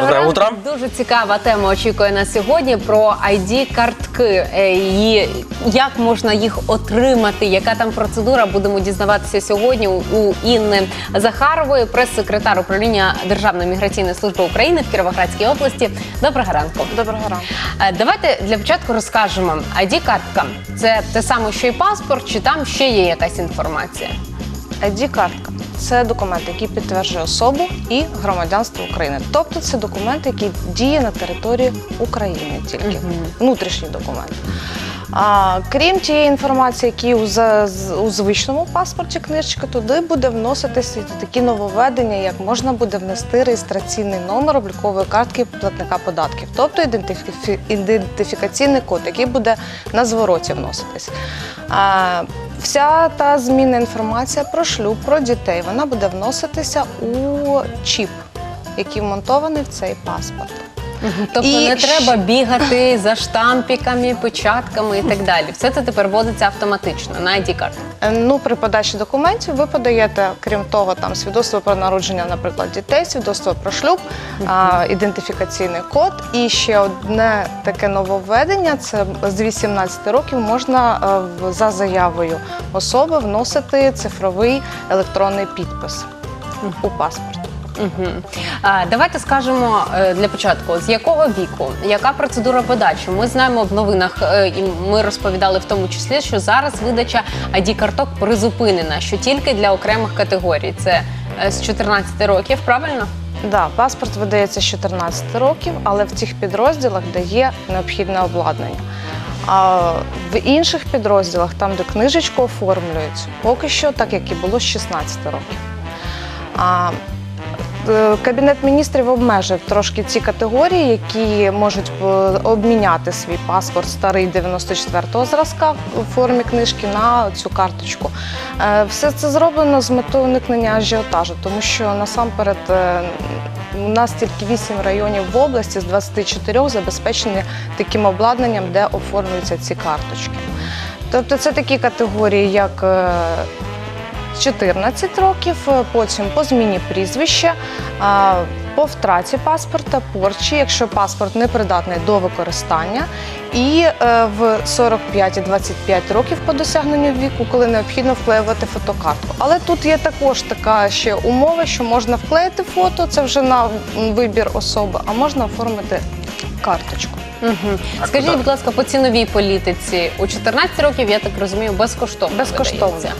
Доброго Доброе утро. Дуже цікава тема очікує нас сьогодні про id картки Е, і як можна їх отримати, яка там процедура. Будемо дізнаватися сьогодні у- у Інни Захарової, прес-секретар управління Державної міграційної служби України в Кіровоградській області. Доброго ранку. Доброго ранку. Е, Давайте для початку розкажемо. id картка це те саме, що і паспорт, чи там ще є якась інформація? ID-картка це документ, який підтверджує особу і громадянство України. Тобто це документ, який діє на території України тільки внутрішній документ. А, крім тієї інформації, які у, за- у звичному паспорті книжечки, туди буде вноситися такі нововведення, як можна буде внести реєстраційний номер облікової картки платника податків, тобто ідентифі- ідентифікаційний код, який буде на звороті вноситись. А, Вся та змінна інформація про шлюб, про дітей, вона буде вноситися у чіп, який вмонтований в цей паспорт. Тобто І не треба бігати за штампіками, печатками і так далі. Все це тепер вводиться автоматично на id карту Е, Ну, при подачі документів ви подаєте, крім того, там свідоцтво про народження, наприклад, дітей, свідоцтво про шлюб, а, ідентифікаційний код. І ще одне таке нововведення: це з 18 років можна е, в- за заявою особи вносити цифровий електронний підпис у паспорт. Угу. А, давайте скажемо е, для початку, з якого віку, яка процедура подачі? Ми знаємо в новинах, е, і ми розповідали в тому числі, що зараз видача id карток призупинена, що тільки для окремих категорій. Це е, з 14 років, правильно? Да, паспорт видається з 14 років, але в тих підрозділах, де є необхідне обладнання. А в інших підрозділах, там, де книжечку оформлюють, поки що так, як і було з 16 років. А, Кабінет міністрів обмежив трошки ці категорії, які можуть е, обміняти свій паспорт старий 94-го зразка у формі книжки на цю карточку. Е, Все це зроблено з метою уникнення ажіотажу, тому що насамперед е, у нас тільки 8 районів в області з 24 забезпечені таким обладнанням, де оформлюються ці карточки. Тобто це такі категорії, як е, 14 років, е, потім по зміні прізвища, по втраті паспорта, порчі, якщо паспорт не придатний до використання, і е, в 45 і 25 років по досягненню віку, коли необхідно вклеювати фотокартку. Але тут є також така ще умова, що можна вклеїти фото, це вже на вибір особи, а можна оформити карточку. Угу. Скажіть, будь ласка, по ціновій політиці у 14 років, я так розумію, безкоштовно. Безкоштовно. видається.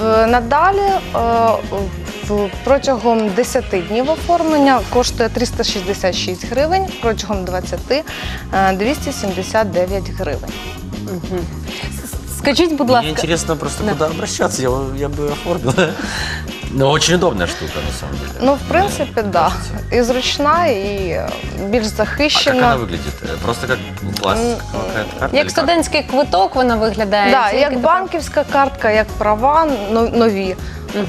В- Надалі е, протягом 10 днів оформлення коштує 366 гривень, протягом 20 е, 279 гривень. Скажіть, будь Мне ласка, интересно просто, Да. куда обращаться, я, я бы оформил. Ну, очень удобная штука, на самом деле. Ну, в принципі, так. Да. І зручна, і е, більш А как захищена. она выглядит? Э, Просто как пластиковая какая-то карта? як или как? студентський квиток вона виглядає? Да, Тільки як тепер- банківська картка, як права но- нові.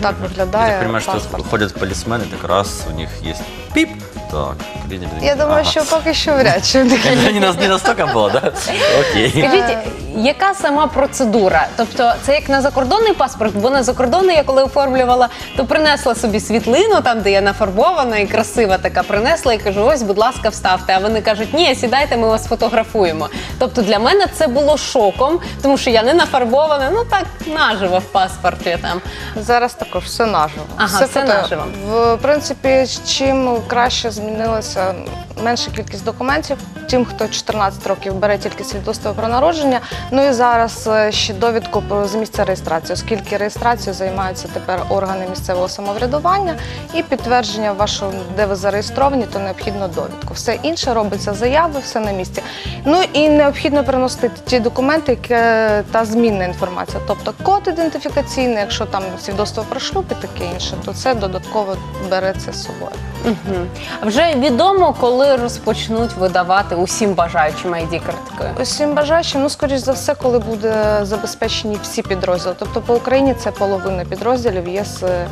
Так Я виглядає так понимаю, что паспорт. ходят полисмены, так раз, у них есть пип. Так, клинит, Я думаю, ага. що поки що вряд чи таке. Не нас- не настолько было, да? Окей. Скажіть, яка сама процедура? Тобто, це як на закордонний паспорт, бо на закордонний я коли оформлювала, то принесла собі світлину, там де я нафарбована і красива така принесла, і кажу: ось, будь ласка, вставте. А вони кажуть, ні, сідайте, ми вас фотографуємо. Тобто для мене це було шоком, тому що я не нафарбована, ну так наживо в паспорті там. Зараз також все наживо. Ага, все фото- наживо. В принципі, чим краще змінилася менша кількість документів, тим, хто 14 років бере тільки свідоцтво про народження. Ну і зараз е, ще довідку з місця реєстрації, оскільки реєстрацією займаються тепер органи місцевого самоврядування і підтвердження вашого, де ви зареєстровані, то необхідно довідку. Все інше робиться заяви, все на місці. Ну і необхідно приносити ті документи, які та змінна інформація, тобто код ідентифікаційний, якщо там свідоцтво про шлюб і таке інше, то це додатково береться з собою. Угу. Вже відомо, коли розпочнуть видавати усім бажаючим id картки. Усім бажаючим, ну скоріш за все, коли буде забезпечені всі підрозділи. Тобто по Україні це половина підрозділів є з е,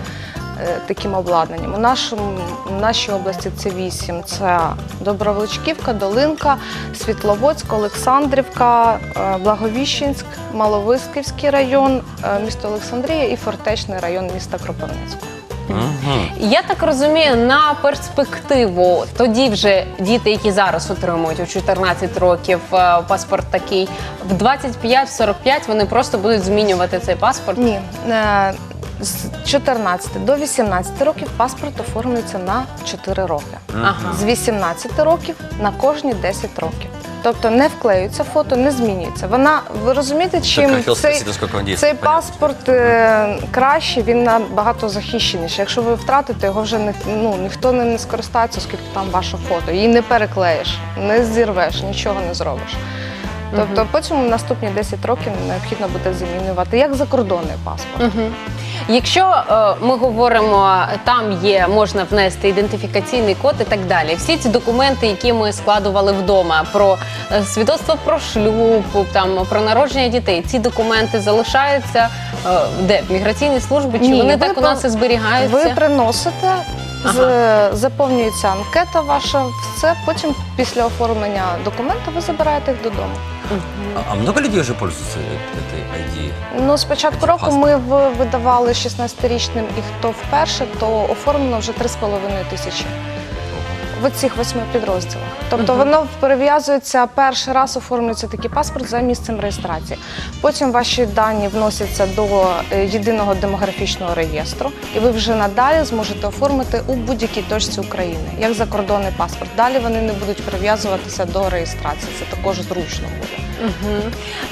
таким обладнанням. У нашому в нашій області це вісім: це Доброволочківка, Долинка, Світловодськ, Олександрівка, е, Благовіщенськ, Маловисківський район, е, місто Олександрія і Фортечний район міста Кропивницького. Я так розумію, на перспективу тоді вже діти, які зараз отримують у 14 років е, паспорт такий, в 25-45 вони просто будуть змінювати цей паспорт. Ні, е, з 14 до 18 років паспорт оформлюється на 4 роки. Ага. З 18 років на кожні 10 років. Тобто не вклеюється фото, не змінюється. Вона, ви розумієте, чим хотел цей, спросить, насколько он цей действует. Понятно. паспорт е, кращий, він набагато захищеніший. Якщо ви втратите, його вже не, ну, ніхто не, не скористається, оскільки там ваше фото. Її не переклеїш, не зірвеш, нічого не зробиш. Тобто потім наступні 10 років необхідно буде замінювати як закордонний паспорт. Мгм. Якщо е, ми говоримо, там є, можна внести ідентифікаційний код і так далі. Всі ці документи, які ми складували вдома, про е, свідоцтво про шлюб, там про народження дітей, ці документи залишаються е, де в міграційній службі? Чи Ні, вони так у нас і зберігаються? Ви приносите, з- заповнюється анкета ваша, все. Потім після оформлення документу ви забираєте їх додому. А, а много людей уже пользуются э- этой ID? Ну, з початку року ми в- видавали 16-річним і хто вперше, то оформлено вже 3,5 тисячі. В цих восьми підрозділах. Тобто воно перев'язується перший раз, оформлюється такий паспорт за місцем реєстрації. Потім ваші дані вносяться до е, єдиного демографічного реєстру, і ви вже надалі зможете оформити у будь-якій точці України, як закордонний паспорт. Далі вони не будуть прив'язуватися до реєстрації. Це також зручно буде.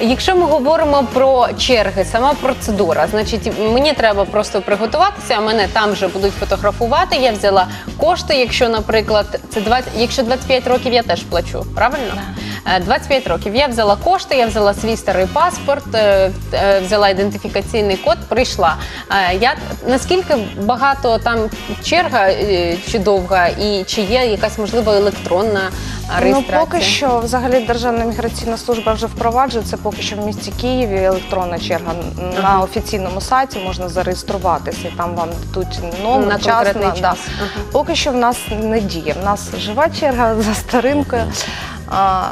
Якщо ми говоримо про черги, сама процедура, значить мені треба просто приготуватися, а мене там вже будуть фотографувати. Я взяла кошти. Якщо, наприклад, це 20, якщо 25 років, я теж плачу, правильно? Е, 25 років. Я взяла кошти, я взяла свій старий паспорт, е, е, взяла ідентифікаційний код, прийшла. Е, Я наскільки багато там черга е, чи довга, і чи є якась можливо електронна реєстрація? Ну, поки що, взагалі, Державна міграційна служба вже впроваджує це поки що в місті Києві електронна черга. На офіційному сайті можна зареєструватися, і там вам дадуть номер, На час. конкретний час. Да. Ага. Поки що в нас не діє. В нас жива черга за старинкою. А,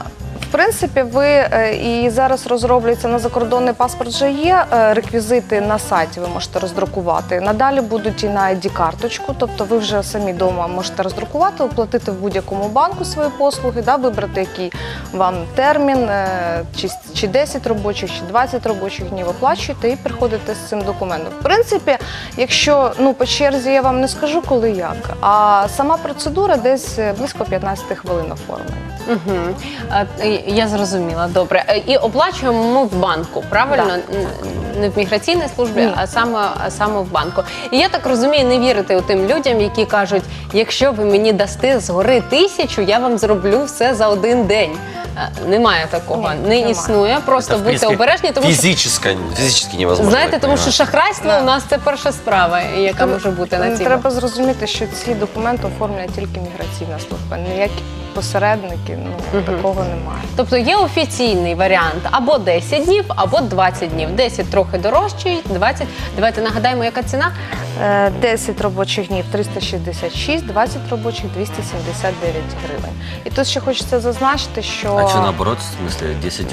принципі, ви е, і зараз розроблюється на закордонний паспорт вже є е, реквізити на сайті. Ви можете роздрукувати. Надалі будуть і на ID-карточку, тобто ви вже самі вдома можете роздрукувати, оплатити в будь-якому банку свої послуги, да, вибрати який вам термін, е, чи, чи 10 робочих, чи 20 робочих днів оплачуєте і приходите з цим документом. В принципі, якщо ну по черзі я вам не скажу, коли як, а сама процедура десь е, близько 15 хвилин оформлення. Угу. Я зрозуміла, добре. І оплачуємо ми в банку, правильно? Так. Не в міграційній службі, Ні. а саме, саме в банку. І я так розумію, не вірите у тим людям, які кажуть, якщо ви мені дасте згори тисячу, я вам зроблю все за один день. Е, Немає такого, Ні, не немає. існує. Просто в будьте принципе, обережні, тому що физически, физически невозможно. знаєте, тому що шахрайство Да. у нас це перша справа, яка може бути на цій. Треба зрозуміти, що ці документи оформлює тільки міграційна служба. Ніякі посередники, ну Мгм. такого немає. Тобто є офіційний варіант або 10 днів, або 20 днів. 10 трохи дорожчий, 20. Давайте нагадаємо, яка ціна. Е, 10 робочих днів 366, 20 робочих 279 гривень. І тут ще хочеться зазначити, що А что наоборот, в смысле, 10...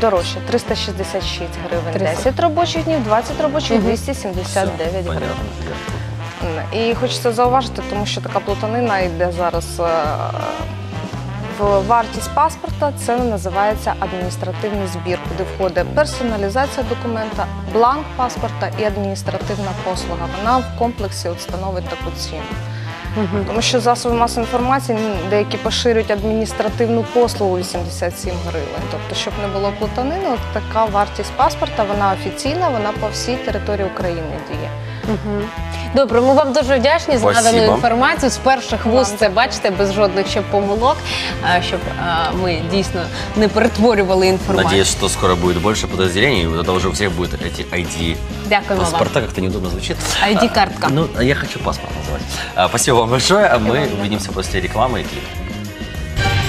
дорожче 366 гривень 300. 10 робочих днів, 20 робочих Мгм. 279 Всё, гривень. понятно. М, І хочеться зауважити, тому що така плутанина йде зараз е, в вартість паспорта. Це називається адміністративний збір, куди входить персоналізація документа, бланк паспорта і адміністративна послуга. Вона в комплексі от становить таку ціну. Тому що засоби масової інформації деякі поширюють адміністративну послугу 87 гривень. Тобто, щоб не було плутанини, от така вартість паспорта, вона офіційна, вона по всій території України діє. Мгм. Добре, ми вам дуже вдячні за Спасибо. надану інформацію. З перших вуст це бачите, без жодних ще помилок, а, щоб а, ми дійсно не перетворювали інформацію. Надеюсь, что скоро будет больше подразделений, и тогда уже у всех будет эти ID. Дякуємо вам. Паспорта как-то неудобно звучит. ID-картка. Ну, а я хочу паспорт называть. А, Спасибо вам большое, а мы увидимся после рекламы и клипа.